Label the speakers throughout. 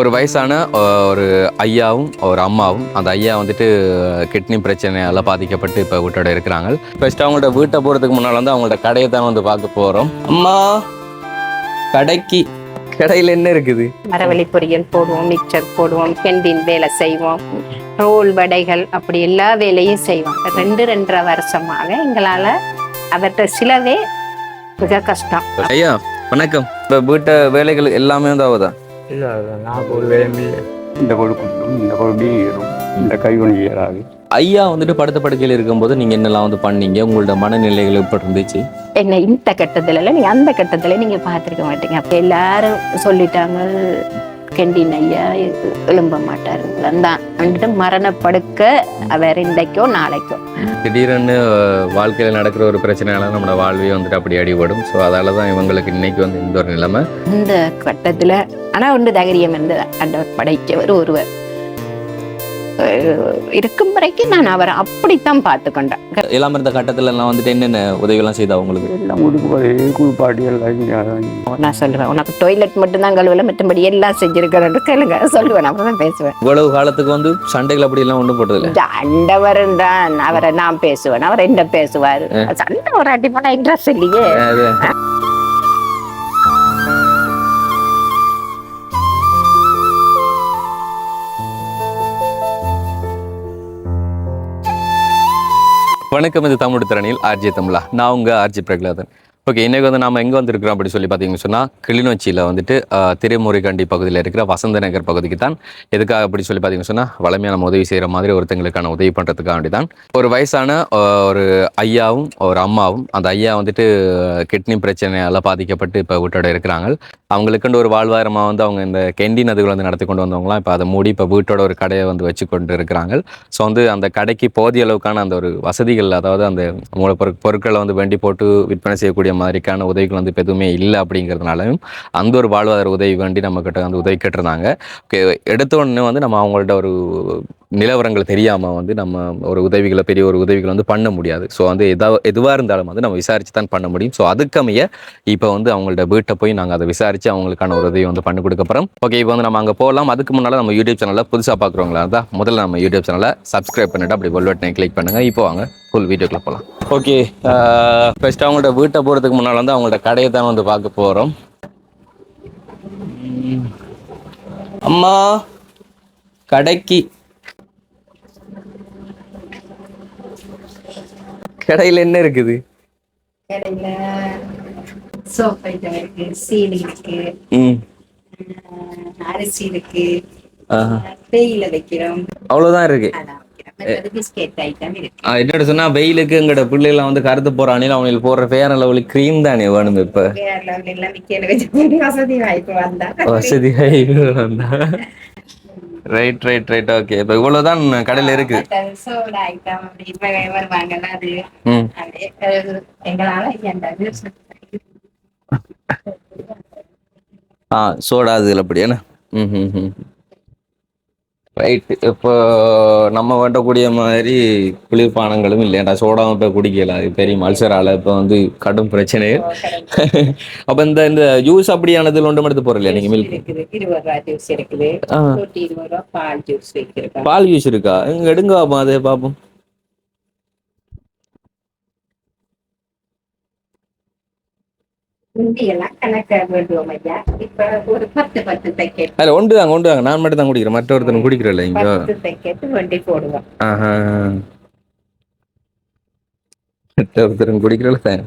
Speaker 1: ஒரு வயசான ஒரு ஐயாவும் ஒரு அம்மாவும் அந்த ஐயா வந்துட்டு கிட்னி பிரச்சனையால பாதிக்கப்பட்டு இப்போ வீட்டோட இருக்கிறாங்க. ஃபர்ஸ்ட் அவங்களோட வீட்டை போகிறதுக்கு முன்னால் வந்து அவங்களோட கடையை தான் வந்து பார்க்க போகிறோம் அம்மா கடைக்கு கடையில் என்ன இருக்குது?
Speaker 2: மரவள்ளி பொரியல் போடுவோம் மிக்சர் போடுவோம் கேண்டீன் வேலை செய்வோம் ரோல் வடைகள் அப்படி எல்லா வேலையும் செய்வோம். ரெண்டு ரெண்டரை வருஷமாக எங்களால அவற்றை சிலவே மிக கஷ்டம்.
Speaker 1: ஐயா வணக்கம். இப்போ வீட்டை வேலைகள் எல்லாமே வந்து ஆகுதா?
Speaker 3: இல்லை நான் ஒரு வேலையும் இல்லை இந்த கொடுக்கணும் இந்த கொடி இந்த கை ஒன்று ஏறாது.
Speaker 1: ஐயா வந்துட்டு படுத்த படுக்கையில் இருக்கும்போது நீங்கள் என்னெல்லாம் வந்து பண்ணீங்க? உங்களோட மனநிலைகள் எப்படி இருந்துச்சு?
Speaker 2: என்ன இந்த கட்டத்துல இல்லை நீங்க அந்த கட்டத்துல நீங்க பார்த்திருக்க மாட்டீங்க. அப்ப எல்லாரும் சொல்லிட்டாங்க கெண்டின் ஐயா எழும்ப மாட்டாரு. தான் வந்துட்டு மரணப்படுக்க அவர் இன்றைக்கோ நாளைக்கோ.
Speaker 1: திடீர்னு அஹ், வாழ்க்கையில நடக்கிற ஒரு பிரச்சனையால நம்மளோட வாழ்வே வந்துட்டு அப்படி அடிபடும். ஸோ அதால தான் இவங்களுக்கு இன்னைக்கு வந்து இந்த ஒரு நிலைமை.
Speaker 2: இந்த கட்டத்துல ஆனா ஒன்று தைரியம் இருந்து ஆண்டவர் படைத்தவர் ஒருவர். இருக்கும் வரைக்கும் நான் அவரை அப்படித்தான் பார்த்து கொண்டேன்
Speaker 1: எல்லாம் இருந்த கட்டத்துல எல்லாம் வந்துட்டு என்னென்ன உதவியெல்லாம் செய்தா உங்களுக்கு?
Speaker 3: எல்லாம் கொடுக்க போய் குளிப்பாட்டி எல்லாம்
Speaker 2: நான் சொல்லுவேன் உனக்கு டொய்லெட் மட்டும்தான் கழுவல மற்றபடி எல்லாம் செஞ்சிருக்கிறேன் கேளுங்க சொல்லுவேன் அப்புறம் தான் பேசுவேன்.
Speaker 1: இவ்வளவு காலத்துக்கு வந்து சண்டைகள் அப்படி எல்லாம் ஒன்றும் போட்டதில்ல?
Speaker 2: இந்த ஆண்டவர் தான் அவரை நான் பேசுவேன் அவர் என்ன பேசுவாரு? சண்டை ஒரு அடி போனா இன்ட்ரெஸ்ட் இல்லையே.
Speaker 1: வணக்கம் இது தமிழ் திறனில் ஆர்ஜி தமிழா. நான் உங்க ஆர்ஜி பிரகலாதன். ஓகே இன்னைக்கு வந்து நம்ம எங்கே வந்திருக்கிறோம் அப்படி சொல்லி பார்த்தீங்கன்னு சொன்னால் கிளிநொச்சியில் வந்துட்டு திருமுறைகண்டி பகுதியில் இருக்கிற வசந்த நகர் பகுதிக்கு தான். எதுக்காக அப்படி சொல்லி பார்த்தீங்கன்னு சொன்னால் வளமையாக நம்ம உதவி செய்கிற மாதிரி ஒருத்தங்களுக்கான உதவி பண்ணுறதுக்காக வேண்டி தான். ஒரு வயசான ஒரு ஐயாவும் ஒரு அம்மாவும் அந்த ஐயா வந்துட்டு கிட்னி பிரச்சனையால் பாதிக்கப்பட்டு இப்போ வீட்டோட இருக்கிறாங்க. அவங்களுக்குன்னு ஒரு வாழ்வாரமாக வந்து அவங்க இந்த கெண்டின் அதுகள் வந்து நடத்தி கொண்டு வந்தவங்களாம் இப்போ அதை மூடி இப்போ வீட்டோட ஒரு கடையை வந்து வச்சு கொண்டு இருக்கிறாங்க. ஸோ வந்து அந்த கடைக்கு போதிய அளவுக்கான அந்த ஒரு வசதிகள் அதாவது அந்த மூலப்பொரு பொருட்களை வந்து வண்டி போட்டு விற்பனை செய்யக்கூடிய மாதிரிக்கான உதவிகள் வந்து இப்போ எதுவுமே இல்லை அப்படிங்கிறதுனாலையும் அந்த ஒரு வாழ்வாதார உதவி வேண்டி நம்மக்கிட்ட வந்து உதவி கேட்டிருந்தாங்க. ஓகே எடுத்த உடனே வந்து நம்ம அவங்கள்ட்ட ஒரு நிலவரங்கள் தெரியாமல் வந்து நம்ம ஒரு உதவிகளை பெரிய ஒரு உதவிகளை வந்து பண்ண முடியாது. ஸோ வந்து எதா எதுவாக இருந்தாலும் வந்து நம்ம விசாரித்து தான் பண்ண முடியும். ஸோ அதுக்கமைய இப்போ வந்து அவங்கள்ட்ட வீட்டை போய் நாங்கள் அதை விசாரித்து அவங்களுக்கான ஒரு உதவி வந்து பண்ணி கொடுக்க போகிறோம் ஓகே இப்போ வந்து நம்ம அங்கே போகலாம் அதுக்கு முன்னால் நம்ம யூடியூப் சேனலில் புதுசாக பார்க்குறவங்களா இருந்தால் முதல்ல நம்ம யூடியூப் சேனலை சப்ஸ்கிரைப் பண்ணிவிட்டு அப்படி பெல் கிளிக் பண்ணுங்கள் இப்போ வாங்க. ஃபுல் வீடியோக்குள்ள போகலாம் ஓகே ஃபர்ஸ்ட் அவங்கள்ட்ட வீட்டை போகிறதுக்கு முன்னால் வந்து அவங்கள்ட்ட கடையை தான் வந்து பார்க்க போகிறோம் அம்மா கடைக்கு. கடையில் என்ன இருக்குது?
Speaker 2: கடையில சோப் ஐட்டம் இருக்கு சீனி இருக்கு.
Speaker 1: ம்.
Speaker 2: அரிசி இருக்கு.
Speaker 1: ஆஹா.
Speaker 2: தேயில வைக்கிறோம்.
Speaker 1: அவ்வளோதான் இருக்கு. என்னோட சொன்னா வெயிலுக்கு எங்கட பிள்ளைகளை வந்து கருத்து போறானே அவங்களுக்கு போடுற ஃபேர் லெவலு க்ரீம் தானே வேணும் இப்ப?
Speaker 2: வசதி வாய்ப்பு வந்தா.
Speaker 1: ரைட் ரைட் ரைட் ஓகே இப்ப இவ்வளவுதான் கடையில இருக்கு.
Speaker 2: அது.
Speaker 1: ஆ சோடா அதுல அப்படி என்ன? ம் ம் ம். ரைட் இப்போ நம்ம வேண்டக்கூடிய மாதிரி குளிர்பானங்களும் இல்லையாண்டா? சோடாவும் இப்போ குடிக்கல. அது தெரியும் அல்சரால இப்போ வந்து கடும் பிரச்சனை அப்ப இந்த இந்த ஜூஸ் அப்படியானதுல ஒன்று எடுத்து போறோம் இல்லையா நீங்க மில்க்
Speaker 2: பால் ஜூஸ் வைக்கிறோம்
Speaker 1: பால் ஜூஸ் இருக்கா? எடுங்க பாப்போம் அதே பாப்போம்.
Speaker 2: முந்தியெல்லாம் கணக்க வேண்டுவோம் ஐயா. இப்ப ஒரு பத்து பத்து பேக்கெட்
Speaker 1: அதுல ஒன்று தாங்க ஒன்று தாங்க நான் மட்டும் தான் குடிக்கிறேன். மற்றொருத்தன் குடிக்கிறல இங்க.
Speaker 2: பத்து பேக்கெட் வண்டி போடுவோம்.
Speaker 1: ஆஹா. மற்றொருத்தரும் குடிக்கிறல தான்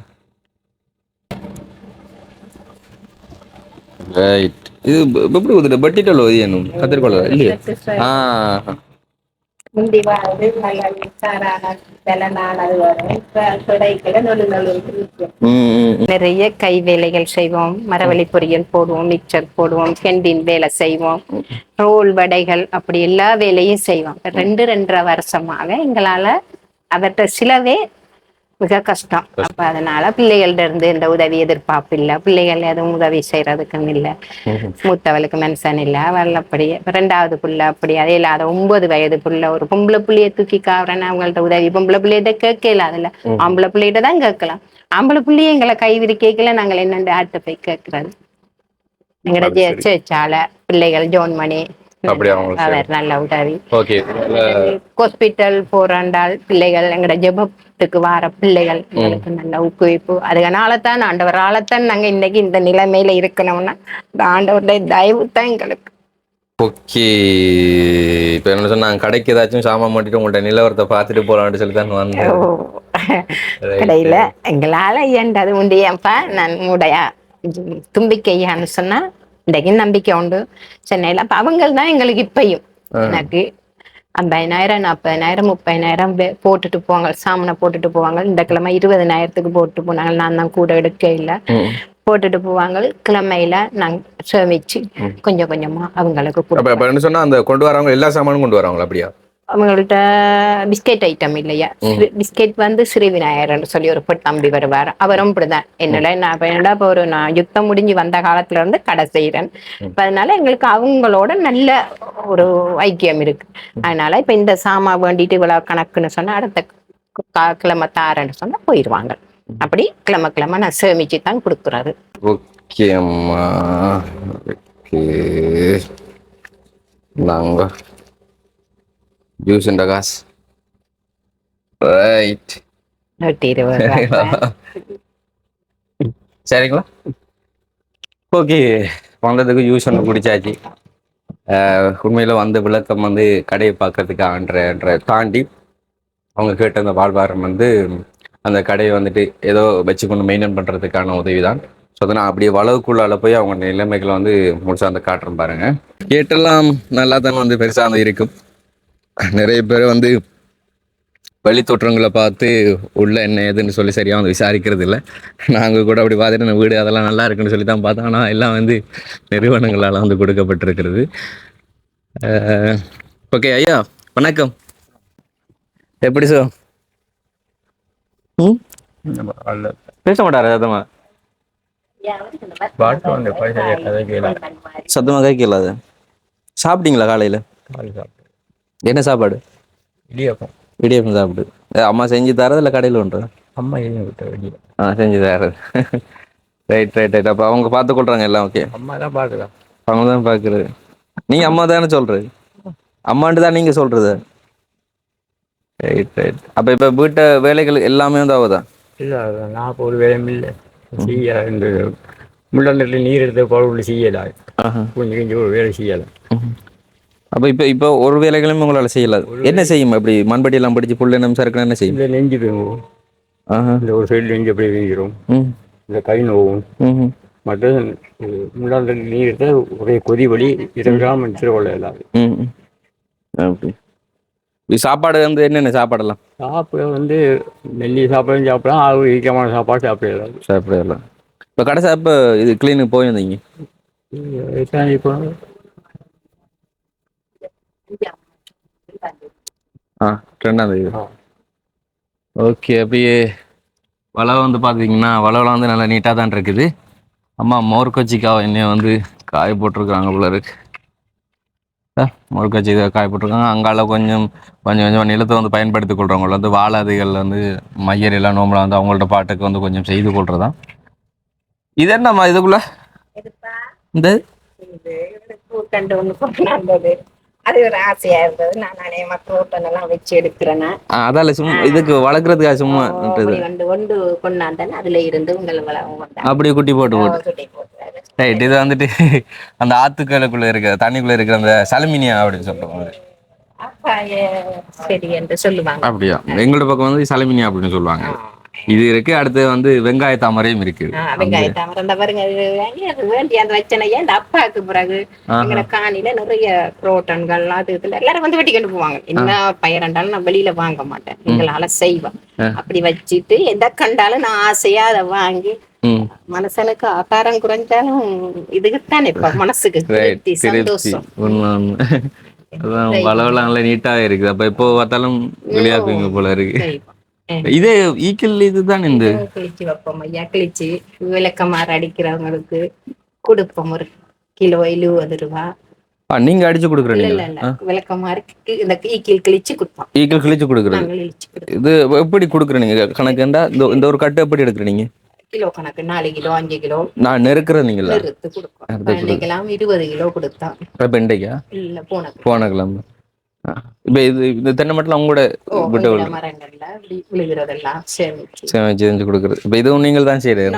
Speaker 1: ரைட் இது ப- எப்படி ஊத்துட்டு பட்டிட்டலோ இது என்ன கத்திரிக்கோள? இல்லையா. ஆ
Speaker 2: முந்தி வந்து நல்ல மிக்சாரான வெள்ளனானது வரும் கிடைக்கல நொழு நொழு. நிறைய கை வேலைகள் செய்வோம் மரவள்ளி பொரியல் போடுவோம் மிக்சர் போடுவோம் கேண்டீன் வேலை செய்வோம் ரோல் வடைகள் அப்படி எல்லா வேலையும் செய்வோம் ரெண்டு ரெண்டரை வருஷமாக எங்களால அவற்றை சிலவே மிக கஷ்டம். அப்ப அதனால பிள்ளைகள்ட்ட இருந்து இந்த உதவி எதிர்பார்ப்பு இல்லை. பிள்ளைகள் எதுவும் உதவி செய்யறதுக்கும் இல்லை. மூத்தவளுக்கு மனுஷன் இல்லை. அவள் அப்படி ரெண்டாவது புள்ள அப்படி. அதே இல்லாத ஒன்பது வயது புள்ள. ஒரு பொம்பளை புள்ளைய தூக்கி காவறேன்னு அவங்கள்ட்ட உதவி. பொம்பளை பிள்ளைகிட்ட கேட்கல அதுல. ஆம்பளை பிள்ளைகிட்ட தான் கேட்கலாம். ஆம்பளை பிள்ளைய எங்களை கைவிரி கேட்கல. நாங்கள் என்னண்டு ஆட்ட போய் கேட்கறது?
Speaker 1: சரி.
Speaker 2: சேர்ச்சால பிள்ளைகள் ஜோன்மணி
Speaker 1: அப்படியா,
Speaker 2: அவர் நல்ல உதவி
Speaker 1: ஓகே
Speaker 2: ஹாஸ்பிட்டல் போறாண்டால் பிள்ளைகள் எங்கட ஜெபத்துக்கு வார பிள்ளைகள் எங்களுக்கு நல்ல ஊக்குவிப்பு. அதனால தான் ஆண்டவரால தான் நாங்க இன்னைக்கு இந்த நிலைமையில இருக்கணும்னா ஆண்டவருடைய தயவு தான் எங்களுக்கு.
Speaker 1: ஓகே இப்போ என்ன சொன்னாங்க கடைக்கு ஏதாச்சும் சாமான் மாட்டிட்டு உங்கள்ட்ட நிலவரத்தை பார்த்துட்டு போலாம்னு சொல்லி தான் வந்தேன்.
Speaker 2: கடையில எங்களால இயன்றது உண்டு ஏன்பா? நான் உடைய தும்பிக்கையான்னு சொன்னா இன்றைக்கு நம்பிக்கை உண்டு. சென்னையில. அப்ப தான் எங்களுக்கு இப்பயும். எனக்கு ஐம்பதினாயிரம் நாற்பதினாயிரம் முப்பதினாயிரம் போட்டுட்டு போவாங்க. சாமனை போட்டுட்டு போவாங்க. இந்த கிழமை இருபதினாயிரத்துக்கு போட்டு போனாங்க. நான் தான் கூட எடுக்க இல்லை. போட்டுட்டு போவாங்க. கிழமையில நாங்க சேமிச்சு கொஞ்சம் கொஞ்சமா அவங்களுக்கு
Speaker 1: சொன்னா அந்த கொண்டு வரவங்க எல்லா சாமானும் கொண்டு வரவங்களா அப்படியா?
Speaker 2: அவங்கள்ட்ட பிஸ்கெட் ஐட்டம் இல்லையா? பிஸ்கெட் வந்து ஸ்ரீ விநாயகர்னு சொல்லி ஒரு பொட் தம்பி வருவார். அவரும் இப்படிதான். என்னோட நான் என்னடா இப்போ ஒரு நான் யுத்தம் முடிஞ்சு வந்த காலத்துல இருந்து கடை செய்யறேன் அதனால எங்களுக்கு அவங்களோட நல்ல ஒரு ஐக்கியம் இருக்கு. அதனால இப்ப இந்த சாமா வேண்டிட்டு இவ்வளவு கணக்குன்னு சொன்னா அடுத்த கிழமை தாரேன்னு சொன்னா போயிடுவாங்க அப்படி கிழமை கிழமை நான் சேமிச்சு தான் கொடுக்குறாரு.
Speaker 1: ஓகே அம்மா. ஓகே. நாங்க ஜூஸ் இந்த காசு ரைட். சரிங்களா ஓகே வந்ததுக்கு ஜூஸ் ஒன்று குடிச்சாச்சு உண்மையில வந்த விளக்கம் வந்து கடையை பார்க்கறதுக்கான்ற தாண்டி அவங்க கேட்ட அந்த வாழ்வாரம் வந்து அந்த கடையை வந்துட்டு ஏதோ வச்சு கொண்டு மெயின்டைன் பண்ணுறதுக்கான உதவி தான் ஸோ அதை நான் அப்படியே வளவுக்குள்ளால போய் அவங்க நிலைமைகளை வந்து முழுசா அந்த காட்டுறேன் பாருங்க கேட்டெல்லாம் நல்லா தான் வந்து பெருசாக வந்து இருக்கும் நிறைய பேர் வந்து வெளி தோற்றங்களை பார்த்து உள்ள என்ன ஏதுன்னு சொல்லி சரியாக வந்து விசாரிக்கிறது இல்லை. நாங்கள் கூட அப்படி பார்த்துட்டு இந்த வீடு அதெல்லாம் நல்லா இருக்குன்னு சொல்லி தான் பார்த்தோம். ஆனால் எல்லாம் வந்து நிறுவனங்களால் வந்து கொடுக்கப்பட்டிருக்கிறது. ஓகே ஐயா வணக்கம். எப்படி சார் பேச மாட்டாரா சத்தமா? சத்தமாக கேட்கல அது. சாப்பிட்டீங்களா காலையில்? என்ன சாப்பாடு?
Speaker 3: இடியாப்பம்.
Speaker 1: இடியப்பம் சாப்பிடு. அம்மா செஞ்சு தரது இல்லை கடையில் ஒன்று
Speaker 3: அம்மா எதுவும் விட்ட வெளியே
Speaker 1: ஆ செஞ்சு தரது. Right right right. அப்போ அவங்க பார்த்து கொள்றாங்க எல்லாம் ஓகே.
Speaker 3: அம்மா தான் பார்க்குறா
Speaker 1: அவங்க தான் பார்க்குறது. நீங்கள் அம்மா தானே சொல்கிறது அம்மான்ட்டு தான் நீங்கள் சொல்கிறது ரைட் ரைட். அப்போ இப்போ வீட்டை வேலைகள் எல்லாமே வந்து ஆகுதா
Speaker 3: இல்லை நான் இப்போ ஒரு வேலையும் இல்லை. செய்ய இந்த முள்ளந்தட்டில் நீர் எடுத்து குழம்புல செய்யலை. கொஞ்சம் கொஞ்சம் ஒரு வேலை செய்யலை.
Speaker 1: அப்போ இப்போ இப்போ ஒரு வேலைகளும் உங்களால் செய்யலாது. என்ன செய்யும் அப்படி? மண்பட்டியெல்லாம் படித்து புள்ள என்ன சறுக்கணும் என்ன செய்யும்?
Speaker 3: நெஞ்சு
Speaker 1: ஆஹா.
Speaker 3: இந்த ஒரு சைடு நெஞ்சு அப்படியே வீங்கிடும் இந்த கை நோவும். மற்ற முள்ளந்தட்டில் நீர் ஒரே கொதி வலி இருபதாம் திருவள்ள
Speaker 1: ம். அப்படி. சாப்பாடு வந்து என்னென்ன சாப்பாடெல்லாம்?
Speaker 3: சாப்பிட வந்து நெல்லி சாப்பாடும் சாப்பிடலாம். ஆறு ஈக்கமான சாப்பாடு சாப்பிடலாம்.
Speaker 1: சாப்பிடலாம். இப்போ கடைசி இப்போ இது கிளீனுக்கு போயிருந்தீங்க?
Speaker 3: இப்போ
Speaker 1: ஆ ரெண்டாம் தேதி
Speaker 3: ஆ.
Speaker 1: ஓகே அப்படியே வளவை வந்து பார்த்தீங்கன்னா வளவெல்லாம் வந்து நல்லா நீட்டாக தான் இருக்குது அம்மா மோர் கொச்சிக்காவை என்னைய வந்து காய போட்டிருக்காங்க போல இருக்கு இதை காய போட்டிருக்காங்க அங்கால கொஞ்சம் கொஞ்சம் கொஞ்சம் நிலத்தை வந்து பயன்படுத்தி கொள்றவங்கள வந்து வாழாதிகள் வந்து மையர் எல்லாம் நோம்பலாம் வந்து அவங்கள்ட்ட பாட்டுக்கு வந்து கொஞ்சம் செய்து கொள்றதான் இது என்னம்மா இதுக்குள்ள இந்த
Speaker 2: அது ஒரு ஆசையா இருந்தது. நான் நானே மத்தோட்டம் எல்லாம் வச்சு எடுக்கிறேன்னா.
Speaker 1: ஆ, அதால சும்மா இதுக்கு வளர்க்குறதுக்காக சும்மா.
Speaker 2: கொண்டு கொண்டு கொண்டாந்தேன். அதுல இருந்து உங்களை
Speaker 1: அப்படியே குட்டி போட்டு போட்டு. ரைட் இது வந்துட்டு அந்த ஆத்துக்களுக்குள்ள இருக்கிற தண்ணிக்குள்ள இருக்கிற அந்த சலுமினியா அப்படின்னு
Speaker 2: ஏ- சரி என்று சொல்லுவாங்க.
Speaker 1: அப்படியா? எங்களோட பக்கம் வந்து சலுமினியா அப்படின்னு சொல்லுவாங்க. இது இருக்கு அடுத்து வந்து வெங்காய தாமரையும் இருக்கு.
Speaker 2: வெங்காய தாமரை. இந்த பாருங்க இது வாங்கி அது வேண்டி அந்த வச்சனையே இந்த அப்பாவுக்கு பிறகு? எங்களை காணில நிறைய புரோட்டன்கள் அது இதுல எல்லாரும் வந்து வெட்டி கொண்டு போவாங்க. என்ன பயிரண்டாலும் நான் வெளியில வாங்க மாட்டேன். எங்களால செய்வேன். அப்படி வச்சுட்டு எதை கண்டாலும் நான் ஆசையா அதை வாங்கி
Speaker 1: ம்.
Speaker 2: மனுஷனுக்கு ஆகாரம் குறைஞ்சாலும் இதுக்குத்தானே இப்ப மனசுக்கு திருப்தி சந்தோஷம்.
Speaker 1: அதான் வளவெல்லாம் நல்லா நீட்டாவே இருக்குது. அப்ப எப்போ பார்த்தாலும் வெளியாக்குவீங்க போல இருக்கு. இதே ஈக்கிள் இதுதான் இந்த
Speaker 2: கிழிச்சு வைப்போம் ஐயா. கிழிச்சு விளக்கமாறு அடிக்கிறவங்களுக்கு கொடுப்போம். ஒரு கிலோ எழுபது ரூபா.
Speaker 1: நீங்க அடிச்சு கொடுக்குறீங்க
Speaker 2: இல்ல இல்ல விளக்கமாறு இந்த ஈக்கில் கிழிச்சு கொடுப்போம்.
Speaker 1: ஈக்கிள் கிழிச்சு கொடுக்குறது. இது எப்படி கொடுக்குறீங்க கணக்குண்டா இந்த இந்த ஒரு கட்டு எப்படி எடுக்குறீங்க
Speaker 2: கிலோ கணக்கு நாலு கிலோ அஞ்சு கிலோ.
Speaker 1: நான் நெருக்கிறேன் நீங்களா?
Speaker 2: கொடுப்போம். இன்னைக்கெல்லாம் இருபது கிலோ கொடுத்தா.
Speaker 1: இப்போ இன்றைக்கா?
Speaker 2: இல்ல போன
Speaker 1: போன கிழமை. இப்போ இது இந்த தென்னை மட்டும் உங்களோட செஞ்சு கொடுக்குறது. இப்போ இதுவும் நீங்கள் தான் செய்யறது.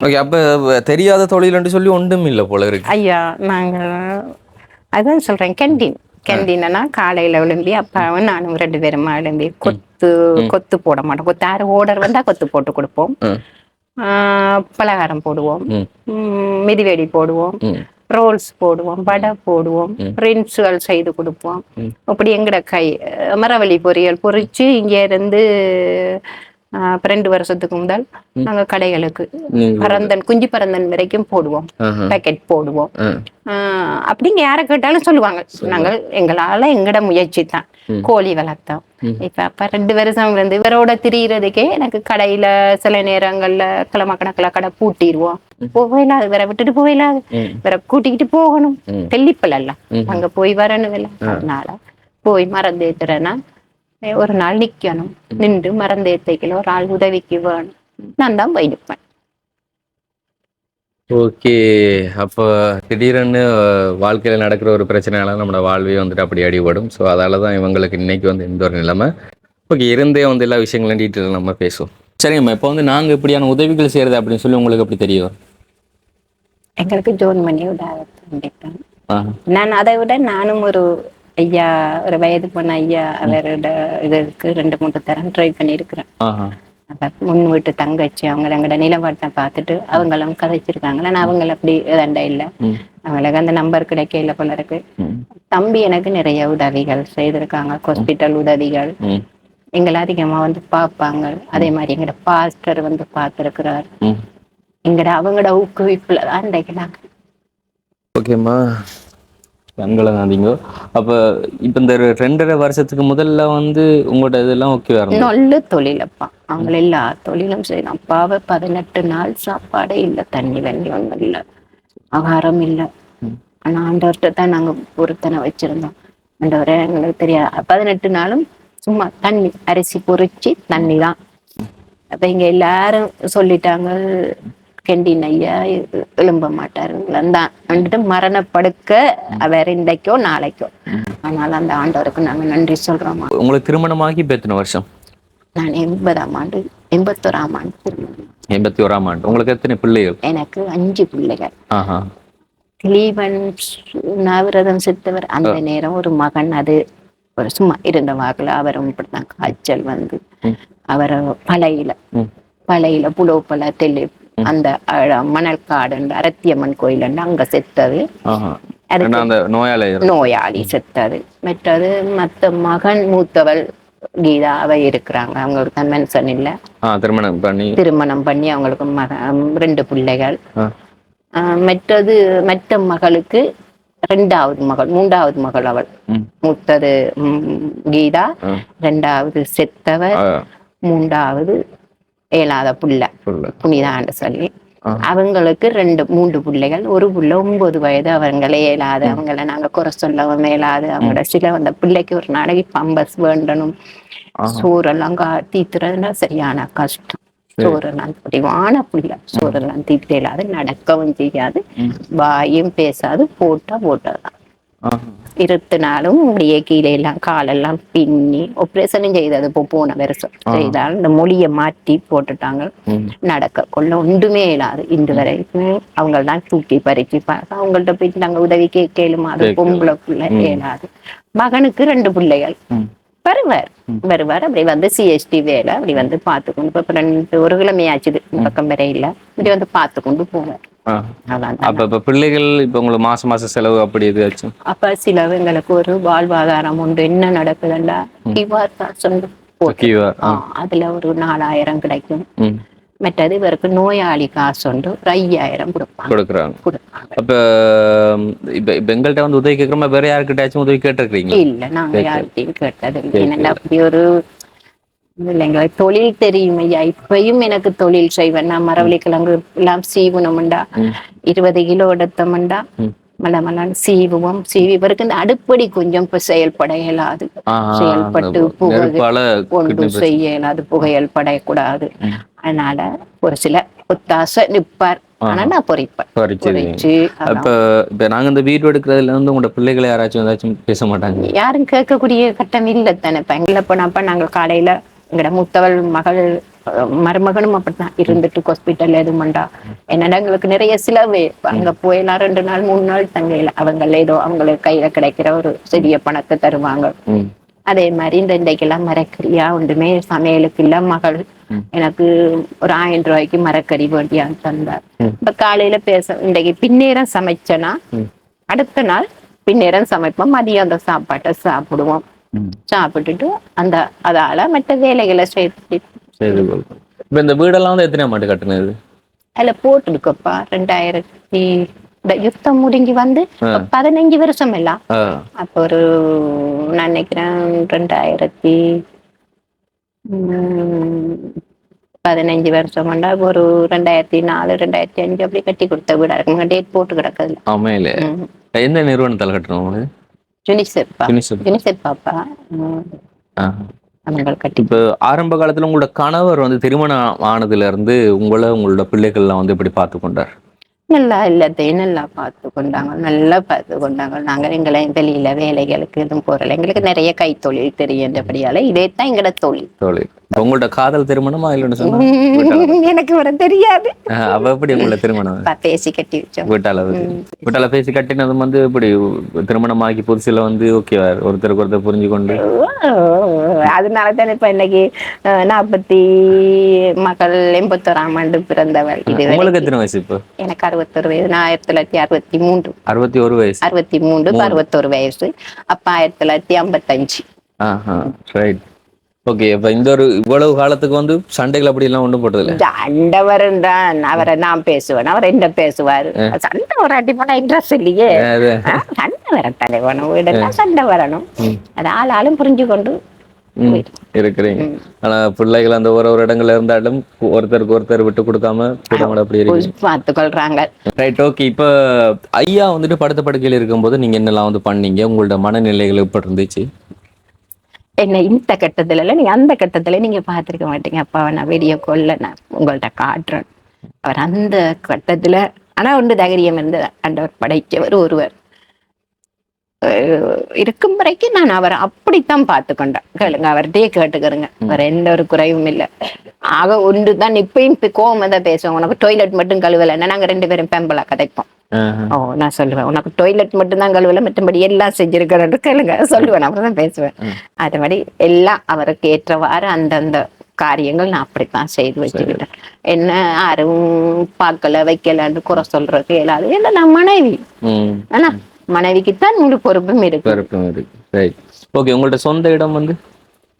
Speaker 1: ஓகே அப்போ தெரியாத தொழில்னு சொல்லி ஒன்றும் இல்லை போல இருக்கு.
Speaker 2: ஐயா நாங்க அதான் சொல்றேன் கேண்டீன். கேண்டீன்னா காலையில விளம்பி அப்பாவும் நானும் ரெண்டு பேருமா விளம்பி கொத்து கொத்து போட மாட்டோம். கொத்து யாரு ஓடர் வந்தா கொத்து போட்டு கொடுப்போம். பலகாரம் போடுவோம். மிதிவெடி போடுவோம். ரோல்ஸ் போடுவோம் வடை போடுவோம் ரின்ஸுகள் செய்து கொடுப்போம். அப்படி எங்கட கை மரவள்ளி பொரியல் பொரிச்சு இங்க இருந்து இப்ப ரெண்டு வருஷத்துக்கு முதல் நாங்க கடைகளுக்கு பரந்தன் குஞ்சு பரந்தன் வரைக்கும் போடுவோம். பேக்கெட் போடுவோம். அப்படிங்க யாரை கேட்டாலும் சொல்லுவாங்க. நாங்கள் எங்களால எங்கட முயற்சி தான். கோழி வளர்த்தோம். இப்ப அப்ப ரெண்டு வருஷம் வந்து இவரோட திரியிறதுக்கே எனக்கு கடையில சில நேரங்கள்ல கிழமை கணக்குல கடை பூட்டிடுவோம் போகலாது வேற விட்டுட்டு போகலாது
Speaker 1: ம்.
Speaker 2: வேற கூட்டிக்கிட்டு போகணும்.
Speaker 1: ம்.
Speaker 2: அங்க போய் வரணும் இல்லை அதனால போய் மறந்தேத்துறேன்னா ஒரு நாள் நிக்கணும் நின்று மறந்தேத்தைக்கல ஒரு ஆள் உதவிக்கு வேணும் நான் தான் போய் நிற்பேன்
Speaker 1: ஓகே அப்போ திடீர்னு அஹ், வாழ்க்கையில நடக்கிற ஒரு பிரச்சனையால நம்மளோட வாழ்வே வந்துட்டு அப்படி அடிபடும் ஸோ அதால தான் இவங்களுக்கு இன்னைக்கு வந்து இந்த ஒரு நிலைமை ஓகே இருந்தே வந்து எல்லா விஷயங்களும் டீட்டெயில் நம்ம பேசுவோம் சரிங்கம்மா இப்போ வந்து நாங்கள் இப்படியான உதவிகள் செய்யறது அப்படின்னு சொல்லி உங்களுக்கு எப்படி தெரியும்
Speaker 2: எங்களுக்கு ஜோன் பண்ணி விட. நான் அதை விட நானும் ஒரு ஐயா ஒரு வயது போன ஐயா அவரோட இதுக்கு ரெண்டு மூணு தரம் ட்ரை பண்ணியிருக்கிறேன். முன் வீட்டு தங்கச்சி அவங்க எங்களோட நிலவட்டை பார்த்துட்டு அவங்களும் கதைச்சிருக்காங்க நான் அவங்கள அப்படி இதாண்ட இல்லை. அவங்களுக்கு அந்த நம்பர் கிடைக்க இல்லை போல இருக்கு. தம்பி எனக்கு நிறைய உதவிகள் செய்திருக்காங்க. ஹாஸ்பிட்டல் உதவிகள். எங்களை அதிகமா வந்து பார்ப்பாங்க. அதே மாதிரி எங்கட பாஸ்டர் வந்து பார்த்திருக்கிறார். எங்கட அவங்களோட ஊக்குவிப்புல தான்
Speaker 1: ஓகேம்மா. கண்களை நாதிங்க. அப்போ இப்போ இந்த ரெண்டரை வருஷத்துக்கு முதல்ல வந்து உங்களோட இதெல்லாம் ஓகேவா இருந்தது?
Speaker 2: நல்ல தொழிலப்பா. அவங்க எல்லா தொழிலும் செய்யலாம். அப்பாவை பதினெட்டு நாள் சாப்பாடே இல்லை தண்ணி வெண்ணி ஒன்றும் இல்லை. ஆகாரம் இல்லை. ஆனா ஆண்டவர்கிட்ட தான் நாங்க பொருத்தனை வச்சிருந்தோம். ஆண்டவரே எங்களுக்கு தெரியாது. பதினெட்டு நாளும் சும்மா தண்ணி அரிசி பொரிச்சு தண்ணி தான். அப்ப இங்க எல்லாரும் சொல்லிட்டாங்க கெண்டின் ஐயா எழும்ப மாட்டாருங்களா? தான் வந்துட்டு மரணப்படுக்க அவர் இன்றைக்கோ நாளைக்கோ. அதனால அந்த ஆண்டவருக்கு நாங்க நன்றி சொல்றோம்
Speaker 1: உங்களுக்கு திருமணமாகி எத்தனை வருஷம்?
Speaker 2: நான் எண்பதாம் ஆண்டு எண்பத்தோராம் ஆண்டு திருமணம்.
Speaker 1: எண்பத்தி ஓராம் ஆண்டு. உங்களுக்கு எத்தனை பிள்ளைகள்?
Speaker 2: எனக்கு அஞ்சு பிள்ளைகள். கிளீவன் நவரதம் செத்தவர். அந்த நேரம் ஒரு மகன் அது. ஒரு சும்மா இருந்த வாக்குல அவரும் இப்படித்தான் காய்ச்சல் வந்து அவர் பழையில. பழையில புலோப்பல தெளி அந்த மணல் காடு அரத்தியம்மன் கோயில் அங்க செத்தது.
Speaker 1: நோயாளி
Speaker 2: நோயாளி செத்தது. மற்றது மத்த மகன் மூத்தவள் கீதா அவ இருக்கிறாங்க. அவங்களுக்கு மென்சன் இல்லை.
Speaker 1: திருமணம் பண்ணி.
Speaker 2: திருமணம் பண்ணி அவங்களுக்கு மக ரெண்டு பிள்ளைகள். மற்றது மற்ற மகளுக்கு ரெண்டாவது மகள் மூன்றாவது மகள் அவள். மூத்தது கீதா. ரெண்டாவது செத்தவர். மூன்றாவது ஏழாத புள்ள. புனிதான்னு சொல்லி. அவங்களுக்கு ரெண்டு மூன்று பிள்ளைகள். ஒரு புள்ள ஒன்பது வயது அவங்களே இயலாது அவங்கள நாங்க குறை சொல்லவும் இயலாது அவங்களோட சில அந்த பிள்ளைக்கு ஒரு நாளைக்கு பம்பஸ் வேண்டணும். சோறெல்லாம் தீத்துறதுன்னா சரியான கஷ்டம். சோறெல்லாம் தெளிவான புள்ள. சோறெல்லாம் தீத்து இயலாது நடக்கவும் செய்யாது. வாயும் பேசாது போட்டா போட்டதுதான். நாளும் இப்படியே கீழே எல்லாம் காலெல்லாம் பின்னி ஆப்ரேஷனும் செய்தது இப்போ போன வருஷம். செய்தால் இந்த மொழியை மாற்றி போட்டுட்டாங்க. நடக்க கொள்ள ஒன்றுமே இல்லாது இன்று வரைக்கும் அவங்க தான் தூக்கி பறிச்சு அவங்கள்ட்ட போயிட்டு நாங்க உதவி கேட்கலுமா அது. பொம்பளை பிள்ளை இயலாது. மகனுக்கு ரெண்டு பிள்ளைகள். வருவார். வருவார். அப்படி வந்து சிஎஸ்டி வேலை. அப்படி வந்து பார்த்துக்கொண்டு இப்போ ரெண்டு ஒரு கிழமையாச்சுது. பக்கம் வரையில. இப்படி வந்து பார்த்துக்கொண்டு போவார்.
Speaker 1: ஆ.
Speaker 2: அதான்
Speaker 1: அப்ப இப்ப பிள்ளைகள் இப்ப உங்களுக்கு மாசம் மாசம் செலவு அப்படி எதாச்சும்
Speaker 2: அப்ப சிலவங்களுக்கு ஒரு வாழ்வாதாரம் உண்டு. என்ன நடக்குதுன்னா கிவார் ஆ, அதுல ஒரு நாலாயிரம் கிடைக்கும். மற்றது இவருக்கு நோயாளி காசு உண்டு. ஒரு ஐயாயிரம் கொடுப்பாங்க.
Speaker 1: கொடுக்குறாங்க. அப்ப இப்ப இப்ப எங்கள்கிட்ட வந்து உதவி கேட்குறோமா? வேற யாருக்கிட்டாச்சும் உதவி கேட்டிருக்கீங்க
Speaker 2: இல்ல நாங்க யார்கிட்டயும் கேட்டது இல்லை. அப்படி ஒரு இல்லைங்க தொழில் தெரியும் ஐயா. இப்பயும் எனக்கு தொழில் செய்வேன். நான் மரவள்ளி கிழங்கு எல்லாம் சீவனமுண்டா. இருபது கிலோ எடுத்தோம்டா
Speaker 1: ம்.
Speaker 2: மல்ல மல்லான்னு சீவுவோம். சீவி இவருக்கு இந்த அடுப்படி கொஞ்சம் இப்ப செயல்பட இயலாது செயல்பட்டு புகை
Speaker 1: பிரச்சனை.
Speaker 2: செய்ய இயலாது புகையல் படையக்கூடாது அதனால ஒரு சில ஒத்தாசை நிப்பார். ஆனா நான் பொறிப்பேன்.
Speaker 1: பறிச்சது
Speaker 2: பொறிச்சு அதான்.
Speaker 1: அப்ப இப்ப நாங்க இந்த வீடியோ எடுக்கிறதுல வந்து உங்களோட பிள்ளைகளை யாராச்சும் ஏதாச்சும் பேச மாட்டாங்க?
Speaker 2: யாரும் கேட்கக்கூடிய கட்டம் இல்லை தானே இப்ப எங்களை போனப்ப நாங்க காலையில எங்கட மூத்தவள் மகள் மருமகனும் அப்படித்தான். இருந்துட்டு ஹாஸ்பிட்டல் எதுவும் பண்ணா என்னடா எங்களுக்கு நிறைய செலவு. அங்க போயெல்லாம் ரெண்டு நாள் மூணு நாள் தங்கையில அவங்க ஏதோ அவங்களுக்கு கையில கிடைக்கிற ஒரு சிறிய பணத்தை தருவாங்க. அதே மாதிரி இந்த இன்றைக்கெல்லாம் மரக்கறியா ஒன்றுமே சமையலுக்கு இல்ல மகள். எனக்கு ஒரு ஆயிரம் ரூபாய்க்கு மரக்கறி வேண்டியான்னு தந்தார். இப்ப காலையில பேச இன்றைக்கு பின்னேரம் சமைச்சேன்னா அடுத்த நாள் பின்னேரம் சமைப்போம் மதியம் அந்த சாப்பாட்டை சாப்பிடுவோம். சாப்பிட்டுட்டு அந்த அதால மற்ற வேலைகளை செய்து.
Speaker 1: சரி இப்ப இந்த வீடெல்லாம் வந்து எத்தனை மாட்டு கட்டுனது?
Speaker 2: அதுல போட்டுருக்கப்பா ரெண்டாயிரத்தி இந்த யுத்தம் முடிஞ்சு வந்து பதினஞ்சு வருஷம் எல்லாம் அப்ப ஒரு நான் நினைக்கிறேன் ரெண்டாயிரத்தி பதினஞ்சு வருஷம் கொண்டா ஒரு ரெண்டாயிரத்தி நாலு ரெண்டாயிரத்தி அஞ்சு அப்படி கட்டி கொடுத்த வீடா இருக்கு டேட் போட்டு கிடக்குதுல
Speaker 1: ஆமையில எந்த நிறுவனத்தால் கட்டணும் யூனிசெஃப்.
Speaker 2: யுனிசெஃப். பாப்பா.
Speaker 1: இப்ப ஆரம்ப காலத்துல உங்களோட கணவர் வந்து திருமணம் ஆனதுல இருந்து உங்களை உங்களோட பிள்ளைகள்லாம் வந்து எப்படி பார்த்து கொண்டார்
Speaker 2: நல்லா எல்லாத்தையும் நல்லா பார்த்து கொண்டாங்க. நல்லா பார்த்து கொண்டாங்க. நாங்க எங்களை வெளியில வேலைகளுக்கு எதுவும் போறல. எங்களுக்கு நிறைய கைத்தொழில் தெரியுன்றபடியால இதே தான் எங்களோட தொழில்.
Speaker 1: தோழி இப்ப உங்களோட காதல் திருமணமா இல்லைன்னு சொன்னா?
Speaker 2: எனக்கு வர தெரியாது.
Speaker 1: அவ எப்படி உங்களோட திருமணம்?
Speaker 2: பேசி கட்டி வச்சோம்.
Speaker 1: வீட்டால வீட்டால பேசி கட்டினதும் வந்து இப்படி திருமணமாகி புதுசுல வந்து ஓகே ஒருத்தருக்கு ஒருத்தர் புரிஞ்சு கொண்டு
Speaker 2: அதனால தான் இப்ப இன்னைக்கு நாற்பத்தி மகள் எண்பத்தோராம் ஆண்டு பிறந்தவள் இது
Speaker 1: உங்களுக்கு எத்தனை வயசு இப்போ?
Speaker 2: எனக்கு அறுபத்தொரு வயசு நான் ஆயிரத்தி தொள்ளாயிரத்தி அறுபத்தி மூன்று.
Speaker 1: அறுபத்தி ஒரு வயசு.
Speaker 2: அறுபத்தி மூன்று அறுபத்தொரு வயசு. அப்ப ஆயிரத்தி தொள்ளாயிரத்தி ஐம்பத்தஞ்சு.
Speaker 1: ரைட் ஓகே இப்ப இந்த ஒரு இவ்வளவு காலத்துக்கு வந்து சண்டைகள் அப்படி எல்லாம் ஒண்ணும் போட்டதில்ல.
Speaker 2: சண்டவரன் தான் அவரை நான் பேசுவேன் அவர் என்ன பேசுவாரு? சண்டை வராட்டி போனா இன்ட்ரெஸ்ட் இல்லையே. சண்டை வரத்தானே வேணும் வீடுனா சண்டை வரணும். அது ஆள் ஆளும் புரிஞ்சு கொண்டு
Speaker 1: இருக்கிறீங்க. ஆனா பிள்ளைகள் அந்த ஒரு ஒரு இடங்கள்ல இருந்தாலும் ஒருத்தருக்கு ஒருத்தர் விட்டு கொடுக்காம கூட அப்படி இருக்கு
Speaker 2: பார்த்து கொள்றாங்க
Speaker 1: ரைட் ஓகே இப்ப ஐயா வந்துட்டு படுத்த படுக்கையில் இருக்கும்போது நீங்க என்னெல்லாம் வந்து பண்ணீங்க? உங்களோட மனநிலைகள் எப்படி இருந்துச்சு?
Speaker 2: என்ன இந்த கட்டத்துல இல்ல நீங்க அந்த கட்டத்துல நீங்க பார்த்திருக்க மாட்டீங்க. அப்பாவை நான் வீடியோ கால்ல நான் உங்கள்ட்ட காட்டுறேன். அவர் அந்த கட்டத்துல ஆனா ஒன்று தைரியம் இருந்தது. ஆண்டவர் படைச்சவர் ஒருவர். இருக்கும் வரைக்கும் நான் அவரை அப்படித்தான் பார்த்து கொண்டேன் கேளுங்க அவர்கிட்டயே கேட்டுக்கிறேங்க வேற எந்த ஒரு குறைவும் இல்லை. ஆக ஒன்று தான் இப்பயும் இப்ப கோவம் தான் பேசுவோம் உனக்கு டொய்லெட் மட்டும் கழுவலைன்னா நாங்க ரெண்டு பேரும் பெம்பலா கதைப்போம். ஓ நான் சொல்லுவேன். உனக்கு டொய்லெட் மட்டும் தான் கழுவல மற்றபடி எல்லாம் செஞ்சிருக்கிறேன் கேளுங்க. சொல்லுவேன் அப்புறம் தான் பேசுவேன். அதபடி எல்லாம் அவருக்கு ஏற்றவாறு அந்தந்த காரியங்கள் நான் அப்படித்தான் செய்து வச்சுக்கிட்டேன். என்ன யாரும் பார்க்கல வைக்கலன்னு குறை சொல்றதுக்கு இயலாது. இல்லை நான் மனைவி.
Speaker 1: ம்.
Speaker 2: ஆனா மனைவிக்குத்தான் முழு பொறுப்பும் இருக்கு.
Speaker 1: பிறப்பும் இருக்கு. ரைட் ஓகே உங்களோட சொந்த இடம் வந்து?